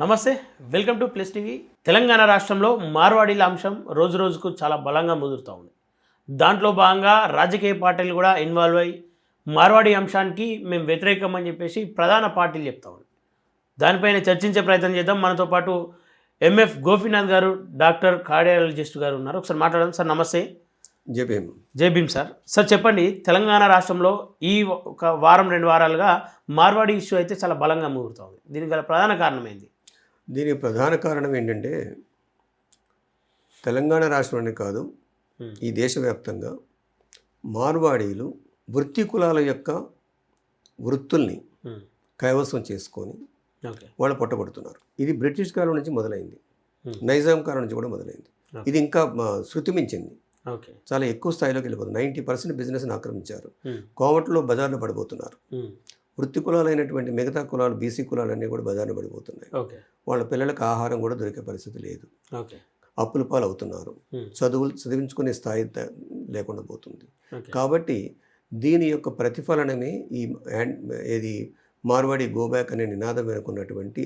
నమస్తే welcome to Plus TV. Telangana రాష్ట్రంలో మార్వాడీల అంశం రోజు రోజుకు చాలా బలంగా ముదురుతూ ఉంది. దాంట్లో భాగంగా రాజకీయ పార్టీలు కూడా ఇన్వాల్వ్ అయ్యి మార్వాడి అంశానికి మేము వ్యతిరేకం అని చెప్పేసి ప్రధాన పార్టీలు చెప్తా ఉన్నాయి దానిపైన చర్చించే ప్రయత్నం చేద్దాం. మనతో పాటు ఎంఎఫ్ గోపీనాథ్ గారు డాక్టర్ కార్డియాలజిస్ట్ గారు ఉన్నారు. ఒకసారి మాట్లాడదాం. సార్ నమస్తే. జపేం జై భీమ్ సార్. సార్ చెప్పండి తెలంగాణ రాష్ట్రంలో ఈ ఒక వారం రెండు వారాలుగా మార్వాడి ఇష్యూ అయితే చాలా బలంగా ముగురుతూ ఉంది. దీనికి గల ప్రధాన కారణం ఏంది? దీనికి ప్రధాన కారణం ఏంటంటే తెలంగాణ రాష్ట్రంలోనే కాదు. ఈ దేశవ్యాప్తంగా మార్వాడీలు వృత్తి కులాల యొక్క వృత్తుల్ని కైవసం చేసుకొని వాళ్ళు పొట్టబడుతున్నారు ఇది బ్రిటిష్ కాలం నుంచి మొదలైంది. నైజాం కాలం నుంచి కూడా మొదలైంది. ఇది ఇంకా ఆ, శృతి మించింది ఓకే. చాలా ఎక్కువ స్థాయిలోకి వెళ్ళిపోతుంది. నైంటీ పర్సెంట్ బిజినెస్ని ఆక్రమించారు. కోవట్లో బజార్లో పడిపోతున్నారు. వృత్తి కులాలైనటువంటి మిగతా కులాలు బీసీ కులాలన్నీ కూడా బజార్లో పడిపోతున్నాయి. ఓకే. వాళ్ళ పిల్లలకు ఆహారం కూడా దొరికే పరిస్థితి లేదు. ఓకే. అప్పుల పాలు అవుతున్నారు చదువులు చదివించుకునే స్థాయి లేకుండా పోతుంది. కాబట్టి దీని యొక్క ప్రతిఫలనమే ఈ ఏది మార్వాడి గోబ్యాక్ అనే నినాదం వెనుకున్నటువంటి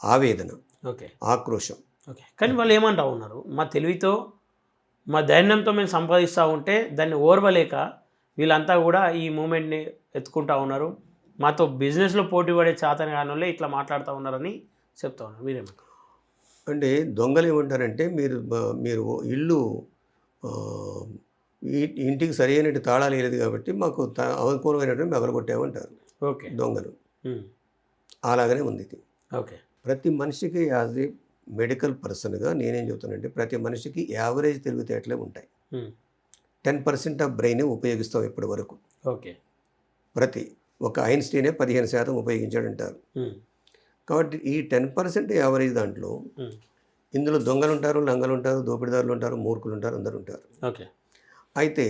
ఆవేదన ఓకే. ఆక్రోశం. ఓకే. కానీ వాళ్ళు ఏమంటా ఉన్నారు? మా తెలివితో మా ధైర్యంతో మేము సంపాదిస్తూ ఉంటే దాన్ని ఓర్వలేక వీళ్ళంతా కూడా ఈ మూమెంట్ని ఎత్తుకుంటా ఉన్నారు. మాతో బిజినెస్లో పోటీ పడే చేతని కాని ఇట్లా మాట్లాడుతూ ఉన్నారని చెప్తా ఉన్నారు మీరేమంటారు అంటే దొంగలు ఏమంటారంటే మీరు మీరు ఇల్లు ఇంటికి సరైన తాళాలు వేయలేదు కాబట్టి మాకు అనుకూలమైనటువంటి మెగలగొట్టామంటారు ఓకే. దొంగలు. అలాగనే ఉంది ఇది. ఓకే. ప్రతి మనిషికి యాజ్ ఏ మెడికల్ పర్సన్గా నేనేం చెబుతానంటే ప్రతి మనిషికి యావరేజ్ తెలివితేటలే ఉంటాయి. టెన్ పర్సెంట్ ఆఫ్ బ్రెయిన్ ఉపయోగిస్తాం ఇప్పటి వరకు. ఓకే. ప్రతి ఒక ఐన్స్టీనే పదిహేను శాతం ఉపయోగించాడంటారు. కాబట్టి ఈ టెన్ పర్సెంట్ యావరేజ్ దాంట్లో ఇందులో దొంగలు ఉంటారు లంగలు ఉంటారు దోపిడిదారులు ఉంటారు మూర్ఖులు ఉంటారు అందరు ఉంటారు ఓకే. అయితే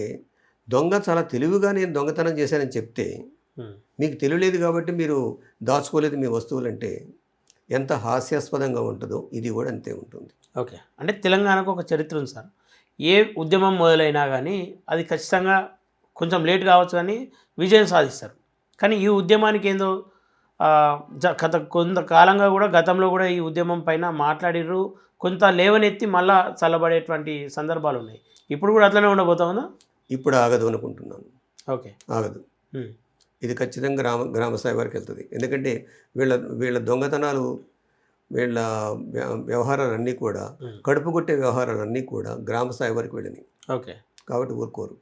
దొంగ చాలా తెలివిగా నేను దొంగతనం చేశానని చెప్తే మీకు తెలియలేదు కాబట్టి మీరు దాచుకోలేదు మీ వస్తువులంటే ఎంత హాస్యాస్పదంగా ఉంటుందో ఇది కూడా అంతే ఉంటుంది. ఓకే. అంటే తెలంగాణకు ఒక చరిత్ర ఉంది సార్. ఏ ఉద్యమం మొదలైనా కానీ అది ఖచ్చితంగా కొంచెం లేట్ కావచ్చు కానీ విజయం సాధిస్తారు. కానీ ఈ ఉద్యమానికి ఏందో గత కొంతకాలంగా కూడా గతంలో కూడా ఈ ఉద్యమం పైన మాట్లాడిర్రు. కొంత లేవనెత్తి మళ్ళా చల్లబడేటువంటి సందర్భాలు ఉన్నాయి. ఇప్పుడు కూడా అట్లనే ఉండబోతా ఉందా? ఇప్పుడు ఆగదు అనుకుంటున్నాను. ఓకే. ఆగదు. ఇది ఖచ్చితంగా గ్రామ గ్రామ స్థాయి వరకు వెళ్తుంది. ఎందుకంటే వీళ్ళ వీళ్ళ దొంగతనాలు వీళ్ళ వ్య- వ్యవహారాలన్నీ కూడా కడుపు కొట్టే వ్యవహారాలన్నీ కూడా గ్రామ స్థాయి వరకు వెళ్ళినాయి. ఓకే. కాబట్టి ఊరుకోరు.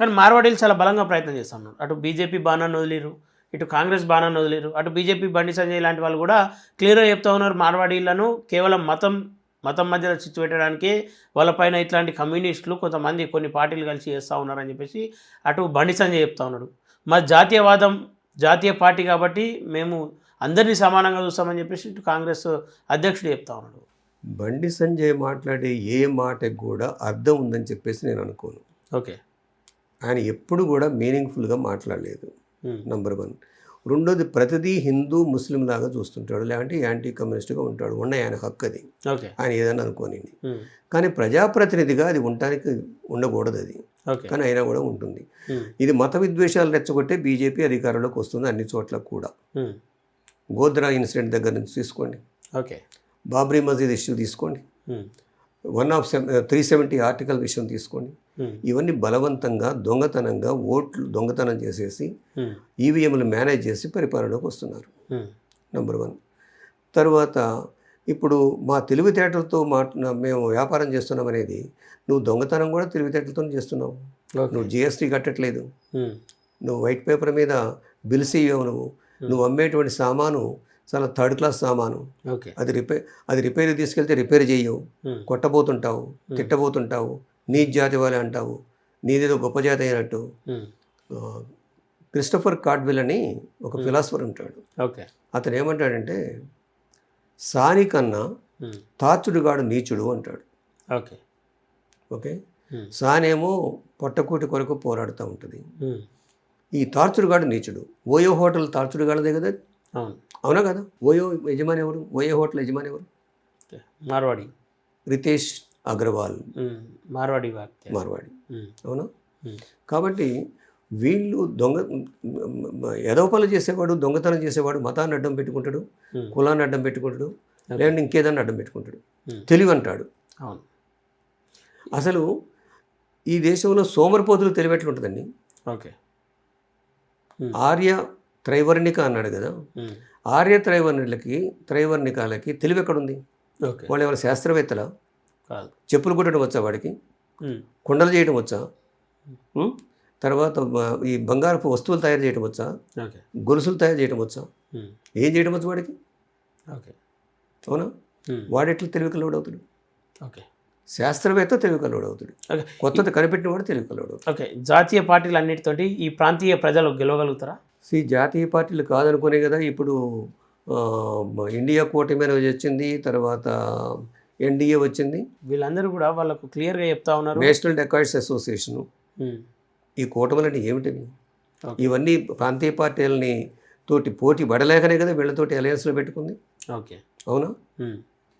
కానీ మార్వాడీలు చాలా బలంగా ప్రయత్నం చేస్తా ఉన్నారు అటు బీజేపీ బాణాన్ని వదిలేరు ఇటు కాంగ్రెస్ బాణాన్ని వదిలేరు అటు బీజేపీ బండి సంజయ్ లాంటి వాళ్ళు కూడా క్లియర్గా చెప్తా ఉన్నారు మార్వాడీలను. కేవలం మతం మతం మధ్యలో చిచ్చు పెట్టడానికి వాళ్ళపైన ఇట్లాంటి కమ్యూనిస్టులు కొంతమంది కొన్ని పార్టీలు కలిసి చేస్తూ ఉన్నారని చెప్పేసి అటు బండి సంజయ్ చెప్తా ఉన్నాడు. మా జాతీయవాదం జాతీయ పార్టీ కాబట్టి మేము అందరినీ సమానంగా చూస్తామని చెప్పేసి ఇటు కాంగ్రెస్ అధ్యక్షుడు చెప్తా ఉన్నాడు. బండి సంజయ్ మాట్లాడే ఏ మాటకు కూడా అర్థం ఉందని చెప్పేసి నేను అనుకోను. ఓకే. ఆయన ఎప్పుడు కూడా మీనింగ్ఫుల్గా మాట్లాడలేదు. Number one. రెండోది ప్రతిదీ హిందూ ముస్లిం లాగా చూస్తుంటాడు. లేదంటే యాంటీ కమ్యూనిస్ట్గా ఉంటాడు. ఉన్న ఆయన హక్కు అది. ఆయన ఏదైనా అనుకోని కానీ ప్రజాప్రతినిధిగా అది ఉండటానికి ఉండకూడదు అది. కానీ అయినా కూడా ఉంటుంది. ఇది మత విద్వేషాలు రెచ్చగొట్టే బీజేపీ అధికారంలోకి వస్తుంది అన్ని చోట్ల కూడా. గోద్రా ఇన్సిడెంట్ దగ్గర నుంచి తీసుకోండి. ఓకే. బాబ్రీ మసీద్ ఇష్యూ తీసుకోండి. One of three seventy article విషయం తీసుకోండి. ఇవన్నీ బలవంతంగా దొంగతనంగా ఓట్లు దొంగతనం చేసేసి ఈవీఎంలు మేనేజ్ చేసి పరిపాలనలోకి వస్తున్నారు. Number one. తర్వాత ఇప్పుడు మా తెలివితేటలతో మాట మేము వ్యాపారం చేస్తున్నాం అనేది నువ్వు దొంగతనం కూడా తెలివితేటలతో చేస్తున్నావు. నువ్వు జిఎస్టీ కట్టట్లేదు. నువ్వు వైట్ పేపర్ మీద బిల్స్ ఇవ్వవు నువ్వు. నువ్వు అమ్మేటువంటి సామాను చాలా థర్డ్ క్లాస్ సామాను. అది రిపేర్ అది రిపేర్ తీసుకెళ్తే రిపేర్ చేయవు. కొట్టబోతుంటావు తిట్టబోతుంటావు నీ జాతి వాళ్ళే అంటావు నీదేదో గొప్ప జాతి అయినట్టు. క్రిస్టఫర్ కార్డ్విల్ అని ఒక ఫిలాసఫర్ ఉంటాడు. ఓకే. అతను ఏమంటాడంటే సాని కన్నా తాచుడుగాడు నీచుడు అంటాడు. ఓకే. ఓకే? సానేమో పొట్టకూటి కొరకు పోరాడుతూ ఉంటుంది. ఈ తార్చుడుగాడు నీచుడు. ఓయో హోటల్ తార్చుడుగాడదే కదా అవును. కదా? ఓయో యజమాని ఎవరు? ఓయో హోటల్ యజమాని ఎవరు? మార్వాడి. రితేష్ అగర్వాల్. మార్వాడి మార్వాడి. అవునా? కాబట్టి వీళ్ళు దొంగ ఎదవ పనులు చేసేవాడు దొంగతనం చేసేవాడు మతాన్ని అడ్డం పెట్టుకుంటాడు కులాన్ని అడ్డం పెట్టుకుంటాడు. లేదంటే ఇంకేదన్నా అడ్డం పెట్టుకుంటాడు. తెలివి అంటాడు అవును. అసలు ఈ దేశంలో సోమరిపోతులు తెలివి ఎట్లుంటుందండి ఓకే. ఆర్య త్రైవర్ణిక అన్నాడు కదా. ఆర్య త్రైవర్ణులకి త్రైవర్ణికాలకి తెలివి ఎక్కడుంది ఓకే. వాళ్ళు ఏమైనా శాస్త్రవేత్తల? కాదు. చెప్పులు కుట్టడం వచ్చా వాడికి? కుండలు చేయడం వచ్చా? తర్వాత ఈ బంగారపు వస్తువులు తయారు చేయడం వచ్చా? ఓకే. గొలుసులు తయారు చేయడం వచ్చా? ఏం చేయడం వచ్చు వాడికి? ఓకే. అవునా? వాడెట్లా తెలివి కలవాడవుతాడు ఓకే. శాస్త్రవేత్త తెలివి కలవాడవుతాడు ఓకే. కొత్తది కనిపెట్టిన వాడు తెలివి కలవాడవుతాడు ఓకే. జాతీయ పార్టీలు అన్నిటితోటి ఈ ప్రాంతీయ ప్రజలు గెలవగలుగుతారా? ఈ జాతీయ పార్టీలు కాదనుకునే కదా ఇప్పుడు ఇండియా కూటమి అనేది వచ్చింది తర్వాత ఎన్డీఏ వచ్చింది. వీళ్ళందరూ కూడా వాళ్ళకు క్లియర్గా చెప్తా ఉన్నారు. నేషనల్ డెకాయిడ్స్ అసోసియేషన్. ఈ కూటములని ఏమిటివి. ఇవన్నీ ప్రాంతీయ పార్టీలని తోటి పోటీ పడలేకనే కదా వీళ్ళతోటి అలయన్స్లో పెట్టుకుంది. ఓకే. అవునా.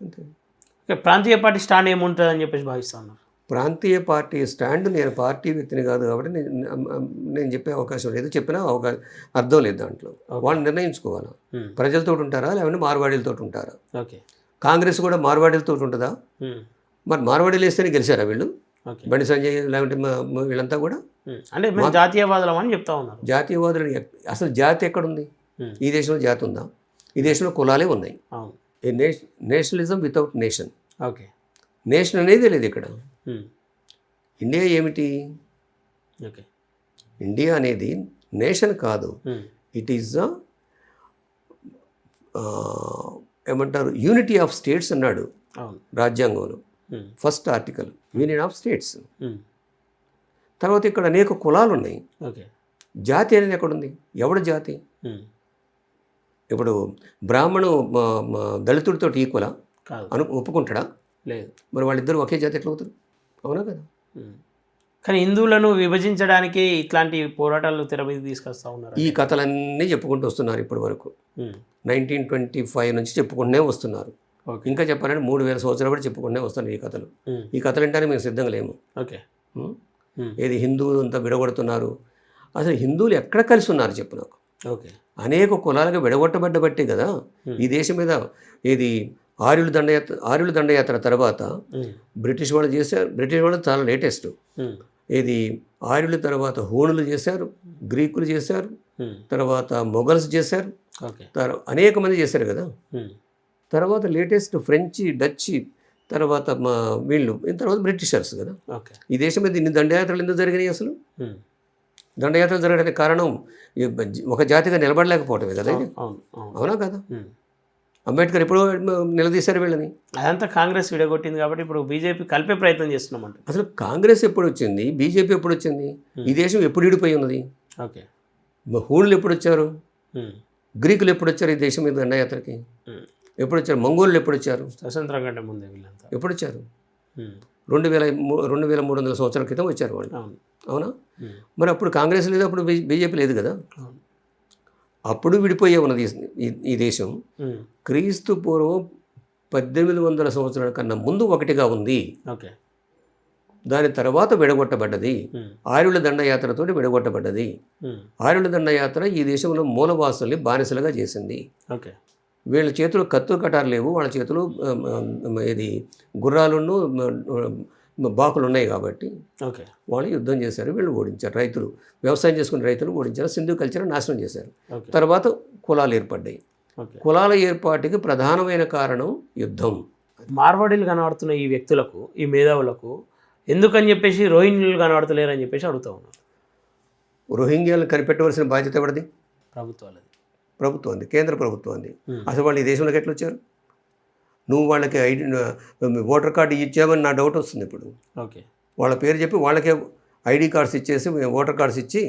అంతే. ప్రాంతీయ పార్టీ స్టాండ్ ఏముంటుంది అని చెప్పేసి భావిస్తా ఉన్నారు. ప్రాంతీయ పార్టీ స్టాండ్ నేను పార్టీ వ్యక్తిని కాదు కాబట్టి నేను నేను చెప్పే అవకాశం లేదు. చెప్పినా అవకాశం అర్థం లేదు దాంట్లో. వాళ్ళు నిర్ణయించుకోవాలా? ప్రజలతో ఉంటారా? లేదంటే మార్వాడీలతో ఉంటారా? ఓకే. కాంగ్రెస్ కూడా మార్వాడీలతో ఉంటుందా? మరి మార్వాడీలు వేస్తేనే గెలిచారా వీళ్ళు? బండి సంజయ్ లేకుంటే వీళ్ళంతా కూడా? అంటే జాతీయవాదులం అని చెప్తా ఉన్నారు. జాతీయవాదులు అసలు జాతి ఎక్కడుంది? ఉమ్, ఈ దేశంలో జాతి ఉందా? ఈ దేశంలో కులాలే ఉన్నాయి. Nationalism without nation. Okay. Nation అనేది లేదు ఇక్కడ. ఇండియా ఏమిటి? ఓకే. ఇండియా అనేది నేషన్ కాదు. ఇట్ ద ఏమంటారు? యూనిటీ ఆఫ్ స్టేట్స్ అన్నాడు రాజ్యాంగంలో. First article union of states తర్వాత ఇక్కడ అనేక కులాలు ఉన్నాయి జాతి అనేది ఎక్కడుంది? ఎవడు జాతి? ఇప్పుడు బ్రాహ్మణు దళితుడితో ఈక్వలా అను ఒప్పుకుంటాడా? లేదు. మరి వాళ్ళిద్దరు ఒకే జాతి ఎట్లా అవుతారు? అవునా కదా. కానీ హిందువులను విభజించడానికి ఇట్లాంటి పోరాటాలు తెర మీద తీసుకొస్తా ఉన్నారు ఈ కథలన్నీ చెప్పుకుంటూ వస్తున్నారు ఇప్పటి వరకు. ఉమ్, నైన్టీన్ ట్వంటీ ఫైవ్ నుంచి చెప్పుకుంటూనే వస్తున్నారు. ఓకే ఇంకా చెప్పాలంటే మూడు వేల సంవత్సరాలు కూడా చెప్పుకుంటూనే వస్తున్నారు ఈ కథలు. ఉమ్, ఈ కథలు వింటానికి మేము సిద్ధంగా లేము. ఓకే? ఉమ్, ఏది హిందువులు అంతా విడగొడుతున్నారు? అసలు హిందువులు ఎక్కడ కలిసి ఉన్నారు చెప్పు నాకు. ఓకే అనేక కులాలుగా విడగొట్టబడ్డబట్టే కదా. Hmm. ఈ దేశం మీద ఏది ఆర్యుల దండయాత్ర ఆర్యుల దండయాత్ర తర్వాత బ్రిటిష్ వాళ్ళు చేశారు బ్రిటిష్ వాళ్ళు చాలా లేటెస్ట్ ఉమ్, ఏది ఆర్యుల తర్వాత హోణులు చేశారు గ్రీకులు చేశారు ఉమ్, తర్వాత మొఘల్స్ చేశారు. అనేక మంది చేశారు కదా? ఉమ్, తర్వాత లేటెస్ట్ ఫ్రెంచి డచ్ తర్వాత మా వీళ్ళు తర్వాత బ్రిటిషర్స్ కదా? ఈ దేశం మీద ఇన్ని దండయాత్రలు ఎందుకు జరిగినాయి అసలు? దండయాత్రలు జరగడానికి కారణం ఒక జాతిగా నిలబడలేకపోవటమే కదా ఇది? అవును కదా. అంబేద్కర్ ఎప్పుడో నిలదీశారు వీళ్ళని. అదంతా కాంగ్రెస్ విడగొట్టింది కాబట్టి ఇప్పుడు బీజేపీ కలిపే ప్రయత్నం చేస్తున్నామంట. అసలు కాంగ్రెస్ ఎప్పుడు వచ్చింది బీజేపీ ఎప్పుడు వచ్చింది ఈ దేశం ఎప్పుడు ఇడిపోయి ఉన్నది? ఓకే. హూణులు ఎప్పుడు వచ్చారు గ్రీకులు ఎప్పుడు వచ్చారు ఈ దేశం మీద దండయాత్రకి. ఎప్పుడు వచ్చారు మంగోళ్ళు ఎప్పుడు వచ్చారు స్వతంత్రం కంటే ముందే వీళ్ళంతా. ఎప్పుడు వచ్చారు రెండు వేల రెండు వేల మూడు వందల సంవత్సరాల క్రితం వచ్చారు వాళ్ళు. అవును. మరి అప్పుడు కాంగ్రెస్ లేదు అప్పుడు బీజేపీ లేదు కదా? అప్పుడు విడిపోయే ఉన్నది ఈ- దేశం. క్రీస్తు పూర్వం పద్దెనిమిది వందల సంవత్సరాల కన్నా ముందు ఒకటిగా ఉంది. ఓకే. దాని తర్వాత విడగొట్టబడ్డది. ఆర్యుల దండయాత్రతో విడగొట్టబడ్డది. ఆర్యుల దండయాత్ర ఈ దేశంలో మూలవాసుల్ని బానిసలుగా చేసింది. ఓకే. వీళ్ళ చేతులు కత్తులు కటారు లేవు. వాళ్ళ చేతులు ఇది గుర్రాలును బాకులు ఉన్నాయి కాబట్టి ఓకే. వాళ్ళు యుద్ధం చేశారు వీళ్ళు ఓడించారు. రైతులు వ్యవసాయం చేసుకునే రైతులు ఓడించారు సింధు కల్చర్ నాశనం చేశారు. తర్వాత కులాలు ఏర్పడ్డాయి. కులాల ఏర్పాటుకి ప్రధానమైన కారణం యుద్ధం. మార్వాడీలు కనబడుతున్న ఈ వ్యక్తులకు ఈ మేధావులకు ఎందుకని చెప్పేసి రోహిణ్యులు కనబడతలేరు అని చెప్పేసి అడుగుతా ఉన్నారు రోహింగ్యాలను కనిపెట్టవలసిన బాధ్యత ఎవరిది? ప్రభుత్వాలది. ప్రభుత్వంది కేంద్ర ప్రభుత్వంది అసలు వాళ్ళు ఈ దేశంలోకి ఎట్లా వచ్చారు నువ్వు వాళ్ళకి ఐడి ఓటర్ కార్డు ఇచ్చామని నా డౌట్ వస్తుంది ఇప్పుడు. ఓకే. వాళ్ళ పేరు చెప్పి వాళ్ళకే ఐడి కార్డ్స్ ఇచ్చేసి ఓటర్ కార్డ్స్ ఇచ్చి.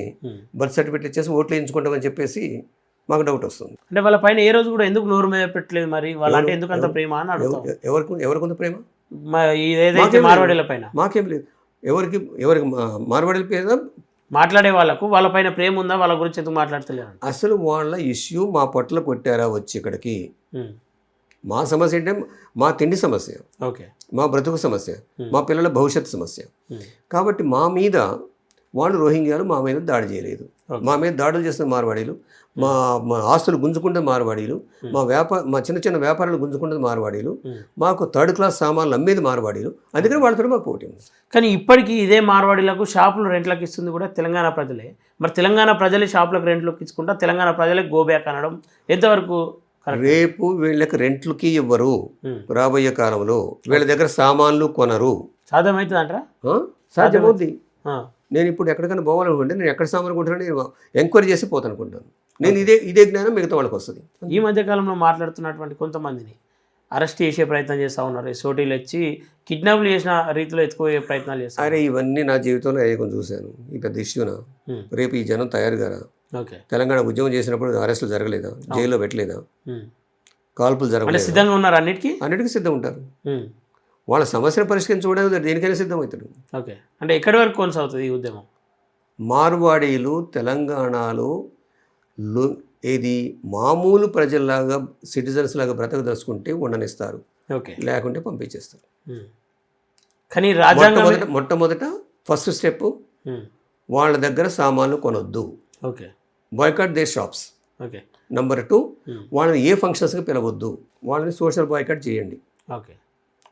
బర్త్ సర్టిఫికేట్ ఇచ్చేసి ఓట్లు వేయించుకుంటామని చెప్పేసి మాకు డౌట్ వస్తుంది. అంటే వాళ్ళ పైన ఏ రోజు కూడా ఎందుకు నోరు మీద పెట్టలేదు మరి? వాళ్ళంటే ఎందుకు అంత ప్రేమ అని ఎవరికి ఎవరికి ఉంది ప్రేమ? ఏదైతే. మార్వాడీల పైన? మాకేం లేదు. ఎవరికి ఎవరికి మార్వాడీల పేరు? మాట్లాడే వాళ్ళకు వాళ్ళ పైన ప్రేమ ఉందా? వాళ్ళ గురించి ఎందుకు మాట్లాడతలేరు? అసలు వాళ్ళ ఇష్యూ మా పట్ల కొట్టారా వచ్చి ఇక్కడికి? మా సమస్య ఏంటంటే మా తిండి సమస్య. ఓకే. మా బ్రతుకు సమస్య. మా పిల్లల భవిష్యత్తు సమస్య. కాబట్టి మా మీద వాళ్ళు రోహింగ్యాలు మా మీద దాడి చేయలేదు. మా మీద దాడులు చేస్తున్న మార్వాడీలు మా మా ఆస్తులు గుంజుకుంటే మార్వాడీలు మా వ్యాపార మా చిన్న చిన్న వ్యాపారాలు గుంజుకుంటుంది మార్వాడీలు. మాకు థర్డ్ క్లాస్ సామాన్లు అమ్మేది మార్వాడీలు. అందుకని వాళ్ళతో మాకు పోటీ కానీ ఇప్పటికీ ఇదే మార్వాడీలకు షాపులు రెంట్లకు ఇస్తుంది కూడా తెలంగాణ ప్రజలే. మరి తెలంగాణ ప్రజలే షాపులకు రెంట్లకు ఇచ్చుకుంటా తెలంగాణ ప్రజలే గోబ్యాక్ అనడం ఎంతవరకు రేపు వీళ్ళకి రెంట్లకి ఇవ్వరు. రాబోయే కాలంలో వీళ్ళ దగ్గర సామాన్లు కొనరు. సాధ్యమవుతుంది అంటారా ఆ? సాధ్యమవుద్ది. నేను ఇప్పుడు ఎక్కడికైనా పోవాలనుకుంటే నేను ఎక్కడ సామాన్ కొంటున్నా నేను ఎంక్వైరీ చేసి పోతాను అనుకుంటాను నేను ఇదే ఇదే జ్ఞానం మిగతా వాళ్ళకి వస్తుంది. ఈ మధ్య కాలంలో మాట్లాడుతున్నటువంటి కొంతమందిని అరెస్ట్ చేసే ప్రయత్నం చేస్తూ ఉన్నారు. సోటీలు వచ్చి కిడ్నాప్లు చేసిన రీతిలో ఎత్తుకుపోయే ప్రయత్నాలు చేస్తారు అరే ఇవన్నీ నా జీవితంలో ఏకం చూశాను. ఈ పెద్ద ఇష్యూనా? రేపు ఈ జనం తయారు కారా? ఓకే తెలంగాణ ఉద్యమం చేసినప్పుడు అరెస్టులు జరగలేదా జైల్లో పెట్టలేదా. కాల్పులు జరగలేదు. సిద్ధంగా ఉన్నారు అన్నిటికీ? అన్నిటికీ సిద్ధం ఉంటారు. వాళ్ళ సమస్యను పరిష్కరించుకోవడానికి దేనికైనా సిద్ధమవుతాడు ఓకే. అంటే ఎక్కడి వరకు కొనసాగుతుంది ఈ ఉద్యమం? మార్వాడీలు తెలంగాణలో ఏది మామూలు ప్రజల్లాగా సిటిజన్స్ లాగా బ్రతకదలుచుకుంటే ఉండనిస్తారు. ఓకే. లేకుంటే పంపించేస్తారు. కానీ రాజ్యాంగం మొట్టమొదట ఫస్ట్ స్టెప్ వాళ్ళ దగ్గర సామాన్లు కొనొద్దు. Okay. Boycott the shops okay number two వాళ్ళని ఏ ఫంక్షన్స్కి పిలవద్దు. వాళ్ళని సోషల్ బాయ్కాట్ చేయండి. ఓకే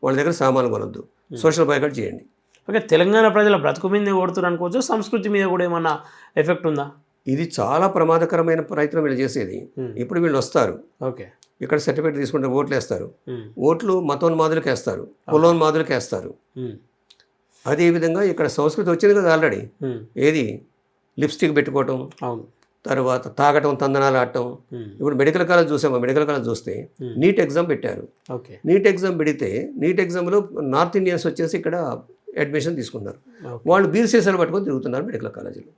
వాళ్ళ దగ్గర సామాన్లు కొనొద్దు. సోషల్ బాయ్కాట్ చేయండి. ఓకే తెలంగాణ ప్రజల బ్రతుకు మీద ఓడుతున్నారు అనుకోవచ్చు. సంస్కృతి మీద కూడా ఏమన్నా ఎఫెక్ట్ ఉందా? ఇది చాలా ప్రమాదకరమైన ప్రయత్నం వీళ్ళు చేసేది. ఉమ్, ఇప్పుడు వీళ్ళు వస్తారు. ఓకే ఇక్కడ సర్టిఫికేట్ తీసుకుంటే ఓట్లు వేస్తారు. ఉమ్, ఓట్లు మతోన్మాదులకు వేస్తారు. కులోన్మాదులకు వేస్తారు. ఉమ్, అదేవిధంగా ఇక్కడ సంస్కృతి వచ్చింది కదా ఆల్రెడీ. ఏది? లిప్స్టిక్ పెట్టుకోవటం. అవును. తర్వాత తాగటం తందనాలు ఆడటం. ఇప్పుడు మెడికల్ కాలేజ్ చూసామా? మెడికల్ కాలేజ్ చూస్తే. నీట్ ఎగ్జామ్ పెట్టారు. ఓకే. నీట్ ఎగ్జామ్ పెడితే నీట్ ఎగ్జామ్లో నార్త్ ఇండియన్స్ వచ్చేసి ఇక్కడ అడ్మిషన్ తీసుకున్నారు. వాళ్ళు బీర్ సీసాలు పట్టుకొని తిరుగుతున్నారు మెడికల్ కాలేజీలో.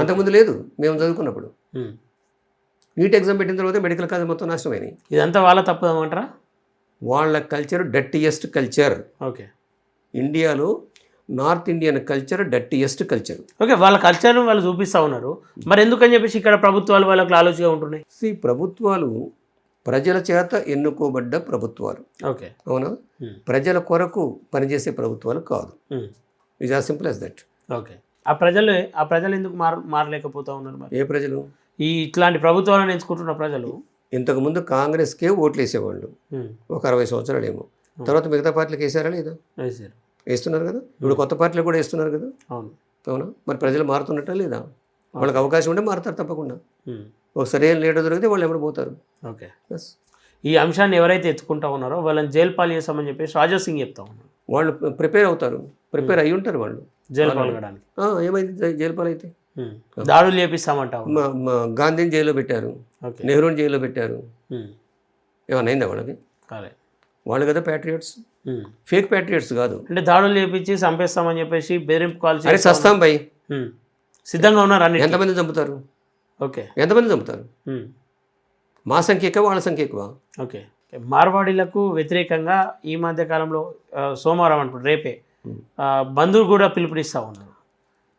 అంతకుముందు లేదు మేము చదువుకున్నప్పుడు. నీట్ ఎగ్జామ్ పెట్టిన తర్వాత మెడికల్ కాలేజ్ మొత్తం నాశనమైనాయి. ఇదంతా వాళ్ళ తప్పుదామంటారా వాళ్ళ కల్చర్ డట్టియెస్ట్ కల్చర్. ఓకే. ఇండియాలో north Indian culture dirtiest culture. Okay వాళ్ళ కల్చర్ను వాళ్ళు చూపిస్తూ ఉన్నారు. మరి ఎందుకని చెప్పేసి ఇక్కడ ప్రభుత్వాలు వాళ్ళకి ఆలోచనగా ఉంటున్నాయి? ఈ ప్రభుత్వాలు ప్రజల చేత ఎన్నుకోబడ్డ ప్రభుత్వాలు. ఓకే. అవునా? Hmm. ప్రజల కొరకు పనిచేసే ప్రభుత్వాలు కాదు. It are simple as that okay. ఆ ప్రజలు ఆ ప్రజలు ఎందుకు మార మారలేకపోతూ ఉన్నారు మరి? ఏ ప్రజలు? ఈ ఇట్లాంటి ప్రభుత్వాలను ఎంచుకుంటున్న ప్రజలు? ఇంతకుముందు కాంగ్రెస్కే ఓట్లు వేసేవాళ్ళు ఉమ్, ఒక అరవై సంవత్సరాలు ఏమో తర్వాత మిగతా పార్టీలకు వేసారా లేదా? వేసారు. వేస్తున్నారు కదా? ఇప్పుడు కొత్త పార్టీలు కూడా వేస్తున్నారు కదా? అవును. మరి ప్రజలు మారుతున్నట్టా లేదా? వాళ్ళకి అవకాశం ఉంటే మారుతారు తప్పకుండా. ఒక సరైన లీడర్ దొరికితే వాళ్ళు ఎవరు పోతారు? ఓకే. బస్ ఈ అంశాన్ని ఎవరైతే ఎత్తుకుంటా ఉన్నారో వాళ్ళని జైలు పాలు చేస్తామని చెప్పేసి రాజా సింగ్ చెప్తా ఉన్నారు. వాళ్ళు ప్రిపేర్ అవుతారు. ప్రిపేర్ అయ్యి ఉంటారు వాళ్ళు. జైలు పాల్గొనడానికి ఆ, ఏమైంది? జైలు పాలైతే? ఉమ్, దాడులు చేపిస్తామంటా గాంధీని జైల్లో పెట్టారు. నెహ్రూని జైల్లో పెట్టారు. ఉమ్, ఏమన్నా అయిందా వాళ్ళకి? కాలే. వాళ్ళు కదా ప్యాట్రియట్స్. ఫేక్ ప్యాట్రియట్స్ కాదు. అంటే దాడులు చేపించి చంపేస్తామని చెప్పేసి బెదిరింపు కాల్ అరే చేసి సస్తాం భయ్ సిద్ధంగా ఉన్నారు అన్ని ఎంతమంది చంపుతారు? ఓకే. ఎంతమంది చంపుతారు? మా సంఖ్య ఎక్కువ వాళ్ళ సంఖ్య ఎక్కువ. ఓకే. మార్వాడీలకు వ్యతిరేకంగా ఈ మధ్య కాలంలో సోమవారం అనుకుంటు రేపే బంధువులు కూడా పిలుపునిస్తూ ఉన్నారు.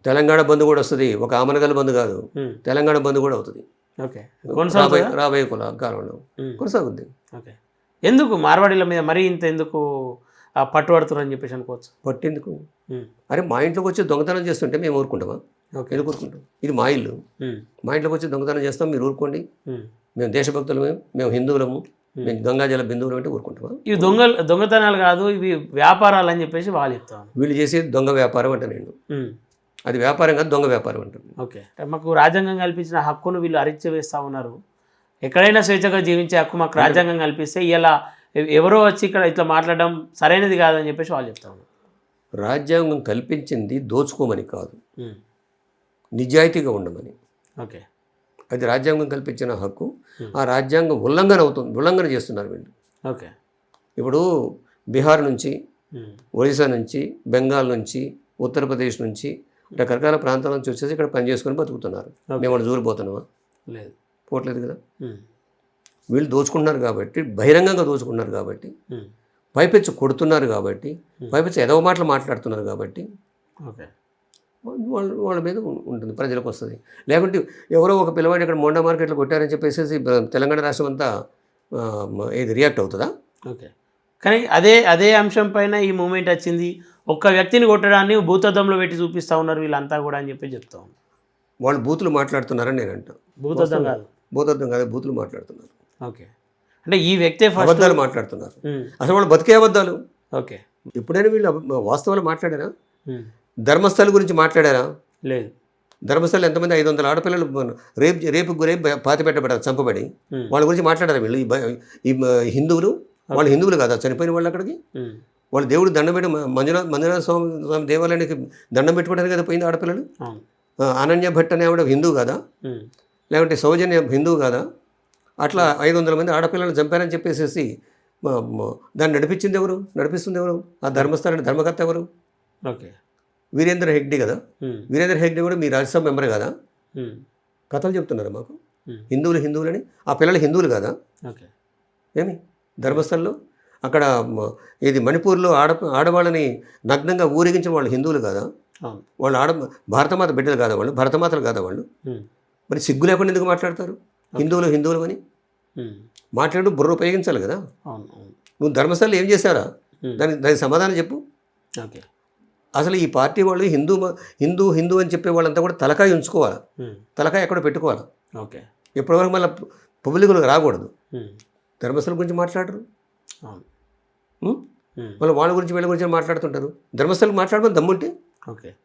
తెలంగాణ బంద్ కూడా వస్తుంది. ఒక ఆమనగల బంద్ కాదు. తెలంగాణ బంద్ కూడా అవుతుంది. ఓకే. రాబోయే రాబోయే కుల కాలంలో. కొనసాగుద్ది. ఓకే. ఎందుకు మార్వాడీల మీద మరీ ఇంత ఎందుకు ఆ, పట్టుబడుతున్నారని చెప్పేసి అనుకోవచ్చు? పట్టేందుకు? అరే మా ఇంట్లోకి వచ్చి దొంగతనం చేస్తుంటే మేము ఊరుకుంటామా? ఓకే. ఎందుకు ఊరుకుంటాం? ఇది మా ఇల్లు. మా ఇంట్లోకి వచ్చి దొంగతనం చేస్తాం మీరు ఊరుకోండి. మేము దేశభక్తులమే మేము హిందువులము మేము గంగాజల బిందువులు అంటే ఊరుకుంటామా? ఇవి దొంగ దొంగతనాలు కాదు ఇవి వ్యాపారాలు అని చెప్పేసి వాళ్ళు చెప్తాను వీళ్ళు చేసే దొంగ వ్యాపారం అంట నేను. అది వ్యాపారం కాదు దొంగ వ్యాపారం అంటాను ఓకే. మాకు రాజ్యాంగం కల్పించిన హక్కును వీళ్ళు అరిచి వేస్తూ ఉన్నారు. ఎక్కడైనా స్వేచ్ఛగా జీవించే హక్కు మాకు రాజ్యాంగం కల్పిస్తే ఇలా ఎవరో వచ్చి ఇక్కడ ఇట్లా మాట్లాడడం సరైనది కాదని చెప్పేసి వాళ్ళు చెప్తా ఉన్నారు. రాజ్యాంగం కల్పించింది దోచుకోమని కాదు. నిజాయితీగా ఉండమని. ఓకే. అది రాజ్యాంగం కల్పించిన హక్కు. ఆ రాజ్యాంగం ఉల్లంఘన అవుతుంది ఉల్లంఘన చేస్తున్నారు వీళ్ళు. ఓకే. ఇప్పుడు బీహార్ నుంచి ఒరిస్సా నుంచి బెంగాల్ నుంచి ఉత్తరప్రదేశ్ నుంచి రకరకాల ప్రాంతాల నుంచి వచ్చేసి ఇక్కడ పని చేసుకొని బతుకుతున్నారు. మేము వాళ్ళు జూరిపోతున్నామా? లేదు. పోవట్లేదు కదా. వీళ్ళు దోచుకుంటున్నారు కాబట్టి బహిరంగంగా దోచుకుంటున్నారు కాబట్టి పైపెచ్చు కొడుతున్నారు కాబట్టి. పైపెచ్చు ఎదవ మాటలు మాట్లాడుతున్నారు కాబట్టి ఓకే. వాళ్ళ వాళ్ళ మీద ఉంటుంది ప్రజలకు వస్తుంది. లేకుంటే ఎవరో ఒక పిల్లవాడిని ఇక్కడ మొండా మార్కెట్లో కొట్టారని చెప్పేసి తెలంగాణ రాష్ట్రం అంతా ఏది రియాక్ట్ అవుతుందా? ఓకే. కానీ అదే అదే అంశం పైన ఈ మూమెంట్ వచ్చింది. ఒక్క వ్యక్తిని కొట్టడాన్ని భూతద్దంలో పెట్టి చూపిస్తా ఉన్నారు వీళ్ళంతా కూడా అని చెప్పి చెప్తా ఉన్నారు వాళ్ళు బూతులు మాట్లాడుతున్నారని నేను అంటా. భూతద్దం కాదు భూతత్వం కాదు బూతులు మాట్లాడుతున్నారు. ఓకే. అంటే ఈ వ్యక్తే అబద్ధాలు మాట్లాడుతున్నారు. అసలు వాళ్ళు బతికే అబద్ధాలు. ఓకే. ఎప్పుడైనా వీళ్ళు వాస్తవాలు మాట్లాడారా. ధర్మస్థల గురించి మాట్లాడారా? లేదు. ధర్మస్థల ఎంతమంది ఐదు వందల ఆడపిల్లలు రేపు రేపు గురై పాతి పెట్టబడ్డారు చంపబడి. వాళ్ళ గురించి మాట్లాడారు వీళ్ళు? ఈ హిందువులు? వాళ్ళు హిందువులు కాదా? చనిపోయిన వాళ్ళు అక్కడికి. వాళ్ళు దేవుడు దండం పెట్టి మంజునాథ్ మంజునాథ స్వామి స్వామి దేవాలయానికి దండం పెట్టుకోవడానికి కదా పోయింది ఆడపిల్లలు? అనన్య భట్ అనే ఆవిడ హిందువు కాదా. లేకుంటే సౌజన్య హిందువు కాదా అట్లా ఐదు వందల మంది ఆడపిల్లలను చంపారని చెప్పేసేసి దాన్ని నడిపించింది ఎవరు? నడిపిస్తుంది ఎవరు? ఆ ధర్మస్థలాన్ని ధర్మకర్త ఎవరు? ఓకే. వీరేంద్ర హెగ్డే కదా. ఉమ్. వీరేంద్ర హెగ్డే కూడా మీ రాజ్యసభ మెంబర్ కదా. కథలు చెప్తున్నారు మాకు. హిందువులు హిందువులని ఆ పిల్లలు హిందువులు కదా? ఓకే. ఏమి? ధర్మస్థలంలో? అక్కడ ఇది మణిపూర్లో ఆడ ఆడవాళ్ళని నగ్నంగా ఊరేగించిన వాళ్ళు హిందువులు కదా? వాళ్ళు ఆడ భారతమాత బిడ్డలు కాదా వాళ్ళు? భరతమాతలు కాదా వాళ్ళు. మరి సిగ్గు లేకుండా ఎందుకు మాట్లాడతారు? హిందువులు హిందువులు అని. మాట్లాడు బుర్ర ఉపయోగించాలి కదా? నువ్వు ధర్మస్థలంలో ఏం చేశారా. దానికి దానికి సమాధానం చెప్పు. ఓకే. అసలు ఈ పార్టీ వాళ్ళు హిందూ హిందూ హిందూ అని చెప్పే వాళ్ళంతా కూడా తలకాయ ఉంచుకోవాలి. తలకాయ ఎక్కడ పెట్టుకోవాలి? ఓకే. ఎప్పటివరకు మళ్ళీ పబ్లిక్లకు రాకూడదు. ధర్మస్థలం గురించి మాట్లాడరు. మళ్ళీ వాళ్ళ గురించి వీళ్ళ గురించి మాట్లాడుతుంటారు. ధర్మస్థలం మాట్లాడమని దమ్ముంటే? ఓకే.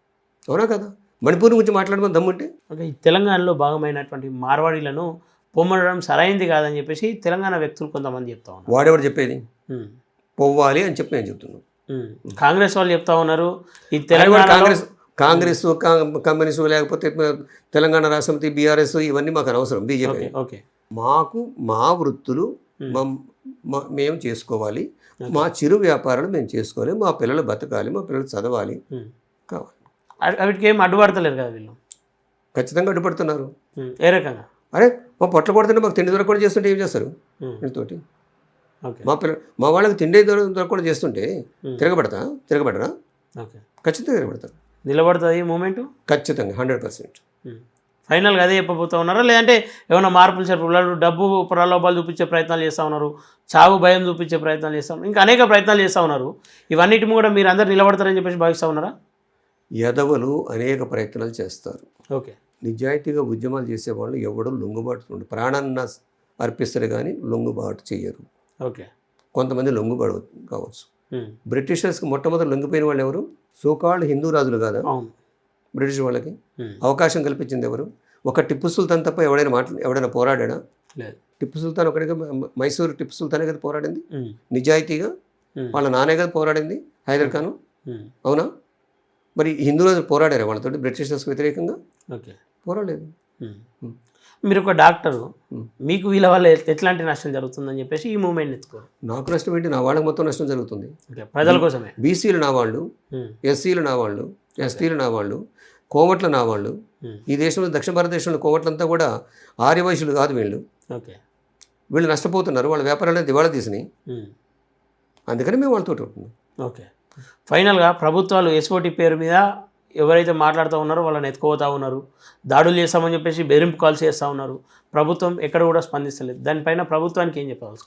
అవునా కదా? మణిపూర్ గురించి మాట్లాడమని దమ్ముంటే ఓకే ఈ తెలంగాణలో భాగమైనటువంటి మార్వాడీలను పొమ్మడడం సరైంది కాదని చెప్పేసి తెలంగాణ వ్యక్తులు కొంతమంది చెప్తా ఉన్నారు. వాడెవడు చెప్పేది. పోవాలి అని చెప్పి నేను చెప్తున్నాను. కాంగ్రెస్ వాళ్ళు చెప్తా ఉన్నారు. ఈ తెలంగాణ కాంగ్రెస్ కాంగ్రెస్ కా- కమ్యూనిస్ట్ లేకపోతే తెలంగాణ రాష్ట్రపతి బీఆర్ఎస్ ఇవన్నీ మాకు అనవసరం బీజేపీ. ఓకే మాకు మా వృత్తులు మేము చేసుకోవాలి. మా చిరు వ్యాపారాలు మేము చేసుకోవాలి. మా పిల్లలు బతకాలి. మా పిల్లలు చదవాలి. కావాలి. వీటికి ఏం అడ్డుపడతలేరు కదా వీళ్ళు. ఖచ్చితంగా అడ్డుపడుతున్నారు. ఏ రకంగా? అరే మా పొట్ల కొడుతుంటే మాకు తిండి దొరకకుండా చేస్తుంటే ఏం చేస్తారు. వీళ్ళతోటి. ఓకే. మా పిల్ల మా వాళ్ళకి తిండి దొర- దొరకకుండా చేస్తుంటే. తిరగబడతా? తిరగబడరా? ఓకే. ఖచ్చితంగా తిరగబడతారు. నిలబడుతుంది మూమెంట్? ఖచ్చితంగా హండ్రెడ్ పర్సెంట్. ఫైనల్గా అదే చెప్పబోతా ఉన్నారా? లేదంటే ఏమైనా మార్పులు చేర్పులు డబ్బు ప్రలోభాలు చూపించే ప్రయత్నాలు చేస్తూ ఉన్నారు చావు భయం చూపించే ప్రయత్నాలు చేస్తూ ఉన్నారు ఇంకా అనేక ప్రయత్నాలు చేస్తూ ఉన్నారు. ఇవన్నిటి కూడా మీరు అందరు నిలబడతారని చెప్పేసి భావిస్తూ ఉన్నారా? యదవలు అనేక ప్రయత్నాలు చేస్తారు. ఓకే. నిజాయితీగా ఉద్యమాలు చేసేవాళ్ళు ఎవడూ లొంగుబాటు ప్రాణాన్ని అర్పిస్తారు కానీ లొంగుబాటు చేయరు ఓకే. కొంతమంది లొంగుబాటు కావచ్చు. బ్రిటిషర్స్కి మొట్టమొదటి లొంగిపోయిన వాళ్ళు ఎవరు? సోకాళ్ళు హిందూ రాజులు కాదా? బ్రిటిష్ వాళ్ళకి. అవకాశం కల్పించింది ఎవరు? ఒక టిప్పు సుల్తాన్ తప్ప ఎవడైనా మాట్లా ఎవడైనా పోరాడాడా? లేదు. టిప్పు సుల్తాన్ ఒకటిగా మైసూరు టిప్పు సుల్తానే కదా పోరాడింది. నిజాయితీగా. వాళ్ళ నానే కదా పోరాడింది? హైదర్ ఖాను. అవునా? మరి హిందూ రాజులు పోరాడారు వాళ్ళతో బ్రిటిషర్స్కి వ్యతిరేకంగా? ఓకే. పోరాడలేదు. మీరు ఒక డాక్టరు. మీకు వీళ్ళ వల్ల ఎట్లాంటి నష్టం జరుగుతుందని చెప్పేసి ఈ మూమెంట్ ఎత్తుకోరు. నాకు నష్టం ఏంటి? నా వాళ్ళకి మొత్తం నష్టం జరుగుతుంది. ప్రజల కోసమే. బీసీలు నా వాళ్ళు. ఎస్సీలు నా వాళ్ళు ఎస్టీలు నా వాళ్ళు కోమట్లు నా వాళ్ళు. ఈ దేశంలో దక్షిణ భారతదేశంలో కోమట్లంతా కూడా ఆర్యవైశ్యులు కాదు వీళ్ళు. ఓకే. వీళ్ళు నష్టపోతున్నారు. వాళ్ళ వ్యాపారాలు దివాళా తీసినాయి. అందుకని మేము వాళ్ళతో ఉంటున్నాం. ఓకే. ఫైనల్గా ప్రభుత్వాలు ఎస్ఓటి పేరు మీద ఎవరైతే మాట్లాడుతూ ఉన్నారో వాళ్ళని ఎత్తుకోతా ఉన్నారు. దాడులు చేస్తామని చెప్పేసి బెదిరింపు కాల్స్ చేస్తూ ఉన్నారు. ప్రభుత్వం ఎక్కడ కూడా స్పందిస్తలేదు. దానిపైన ప్రభుత్వానికి ఏం చెప్పాల్సి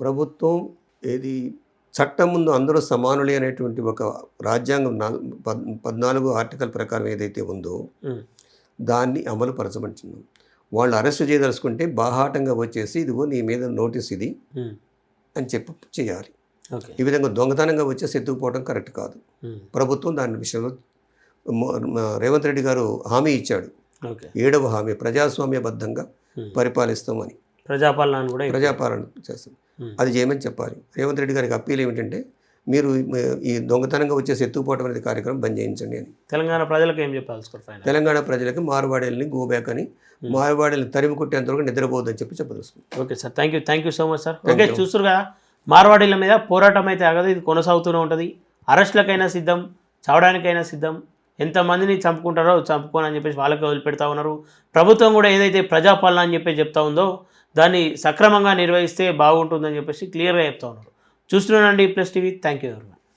ప్రభుత్వం ఏది చట్టం ముందు అందరూ సమానులే అనేటువంటి ఒక రాజ్యాంగం నాల్- పద్ పద్నాలుగు ఆర్టికల్ ప్రకారం ఏదైతే ఉందో. దాన్ని అమలు పరచమంటున్నాం. వాళ్ళు అరెస్ట్ చేయదలుచుకుంటే బాహాటంగా వచ్చేసి ఇదిగో నీ మీద నోటీస్ ఇది. అని చెప్పి చేయాలి. ఈ విధంగా దొంగతనంగా వచ్చేసి ఎత్తుకుపోవడం కరెక్ట్ కాదు. ప్రభుత్వం దాని విషయంలో రేవంత్ రెడ్డి గారు హామీ ఇచ్చాడు. ఏడవ హామీ ప్రజాస్వామ్యబద్ధంగా. పరిపాలిస్తామని. ప్రజాపాలన కూడా ప్రజాపాలన చేస్తాం. అది చేయమని చెప్పాలి. రేవంత్ రెడ్డి గారికి అప్పీల్ ఏమిటంటే మీరు ఈ దొంగతనంగా వచ్చేసి ఎత్తుకుపోవడం అనేది కార్యక్రమం బంద్ చేయించండి అని. తెలంగాణ ప్రజలకు ఏం చెప్పాల్సి ఫైనల్ తెలంగాణ ప్రజలకు మారువాడేళ్ళని గోబ్యాక్ అని మారువాడేళ్ళని తరిమి కొట్టేంతవరకు నిద్రపోవద్దని చెప్పి చెప్పదలుచుకుంది okay sir. Thank you thank you so much sir. Okay. చూస్తారు కదా? మార్వాడీల మీద పోరాటం అయితే ఆగదు ఇది కొనసాగుతూనే ఉంటుంది. అరెస్టులకైనా సిద్ధం చావడానికైనా సిద్ధం. ఎంతమందిని చంపుకుంటారో చంపుకోనని చెప్పేసి వాళ్ళకి వదిలిపెడతా ఉన్నారు. ప్రభుత్వం కూడా ఏదైతే ప్రజాపాలన అని చెప్పి చెప్తా ఉందో దాన్ని సక్రమంగా నిర్వహిస్తే బాగుంటుందని చెప్పేసి క్లియర్గా చెప్తా ఉన్నారు. చూస్తున్నానండి plus TV. Thank you very much